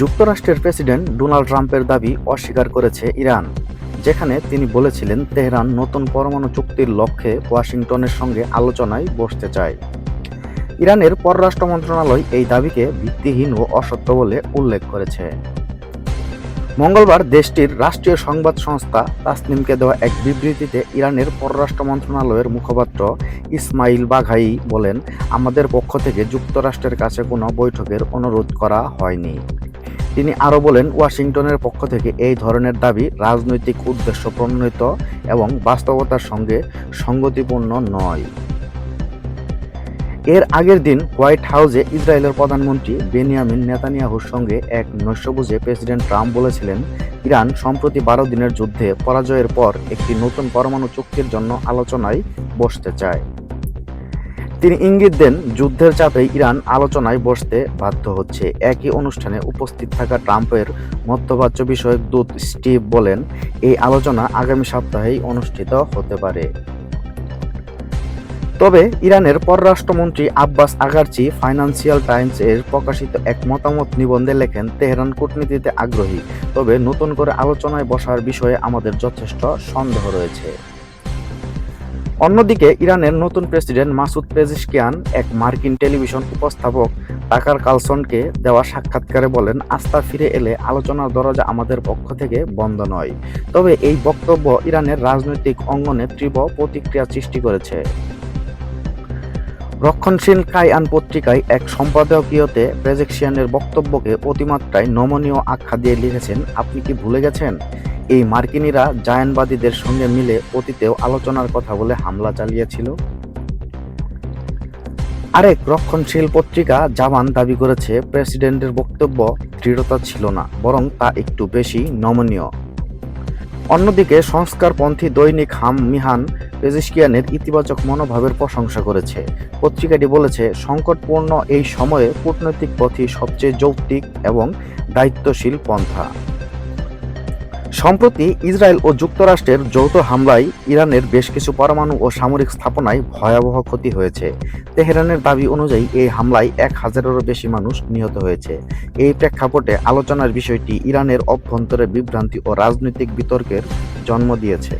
যুক্তরাষ্ট্রের president Donald ট্রাম্পের দাবি অস্বীকার করেছে ইরান, যেখানে তিনি বলেছিলেন তেহরান নতুন পরমাণু চুক্তির লক্ষ্যে ওয়াশিংটনের সঙ্গে আলোচনায় বসতে চায়। ইরানের পররাষ্ট্র মন্ত্রণালয় এই দাবিকে ভিত্তিহীন ও অসত্য বলে উল্লেখ করেছে। মঙ্গলবার দেশটির রাষ্ট্রীয় সংবাদ সংস্থা তাসনিমকে দেওয়া এক বিবৃতিতে ইরানের পররাষ্ট্র মন্ত্রণালয়ের মুখপাত্র ইসমাইল বাঘাই বলেন, আমাদের পক্ষ থেকে যুক্তরাষ্ট্রের কাছে কোনো বৈঠকের অনুরোধ করা হয়নি। তিনি আরও বলেন, ওয়াশিংটনের পক্ষ থেকে এই ধরনের দাবি রাজনৈতিক উদ্দেশ্য প্রণোদিত এবং বাস্তবতার সঙ্গে সঙ্গতিপূর্ণ নয়। এর আগের দিন হোয়াইট হাউসে ইসরায়েলের প্রধানমন্ত্রী বেনিয়ামিন নেতানিয়াহুর সঙ্গে এক নৈশভোজে প্রেসিডেন্ট ট্রাম্প বলেছিলেন, ইরান সম্প্রতি বারো দিনের যুদ্ধে পরাজয়ের পর একটি নতুন পরমাণু চুক্তির জন্য আলোচনায় বসতে চায়। তিনি ইঙ্গিত দেন, যুদ্ধের চাপে ইরান আলোচনায় বসতে বাধ্য হচ্ছে। একই অনুষ্ঠানে উপস্থিত থাকা ট্রাম্পের মধ্যপ্রাচ্য বিষয়ক দূত স্টিভ বলেন, এই আলোচনা আগামী সপ্তাহেই অনুষ্ঠিত হতে পারে। তবে ইরানের পররাষ্ট্রমন্ত্রী আব্বাস আগারচি ফাইন্যান্সিয়াল টাইমস এর প্রকাশিত এক মতামত নিবন্ধে লেখেন, তেহরান কূটনীতিতে আগ্রহী, তবে নতুন করে আলোচনায় বসার বিষয়ে আমাদের যথেষ্ট সন্দেহ রয়েছে। অন্যদিকে ইরানের নতুন প্রেসিডেন্ট মাসুদ পেজিশকিয়ান এক মার্কিন টেলিভিশন উপস্থাপক টাকার কালসনকে দেওয়া সাক্ষাৎকারে বলেন, আস্থা ফিরে এলে আলোচনার দরজা আমাদের পক্ষ থেকে বন্ধ নয়। তবে এই বক্তব্য ইরানের রাজনৈতিক অঙ্গনে তীব্র প্রতিক্রিয়া সৃষ্টি করেছে। রক্ষণশীল কাইয়ান পত্রিকায় এক সম্পাদকীয়তে প্রেজেকশিয়ানের বক্তব্যকে অতিমাত্রায় নমনীয় আখ্যা দিয়ে লিখেছেন, আপনি কি ভুলে গেছেন? এই মার্কিনীরা জায়ানবাদীদের সঙ্গে মিলে অতীতেও আলোচনার কথা বলে হামলা চালিয়েছিল। আরেক রক্ষণশীল পত্রিকা জামান দাবি করেছে, প্রেসিডেন্টের বক্তব্য দৃঢ়তা ছিল না, বরং তা একটু বেশি নমনীয়। অন্যদিকে সংস্কারপন্থী দৈনিক হাম মিহান পেজিশকিয়ানের ইতিবাচক মনোভাবের প্রশংসা করেছে। পত্রিকাটি বলেছে, সংকটপূর্ণ এই সময়ে কূটনৈতিক পথই সবচেয়ে যৌক্তিক এবং দায়িত্বশীল পন্থা। সম্প্রতি ইসরায়েল ও যুক্তরাষ্ট্রের যৌথ হামলায় ইরানের বেশ কিছু পরমাণু ও সামরিক স্থাপনায় ভয়াবহ ক্ষতি হয়েছে। তেহরানের দাবি অনুযায়ী এই হামলায় এক হাজারেরও বেশি মানুষ নিহত হয়েছে। এই প্রেক্ষাপটে আলোচনার বিষয়টি ইরানের অভ্যন্তরে বিভ্রান্তি ও রাজনৈতিক বিতর্কের জন্ম দিয়েছে।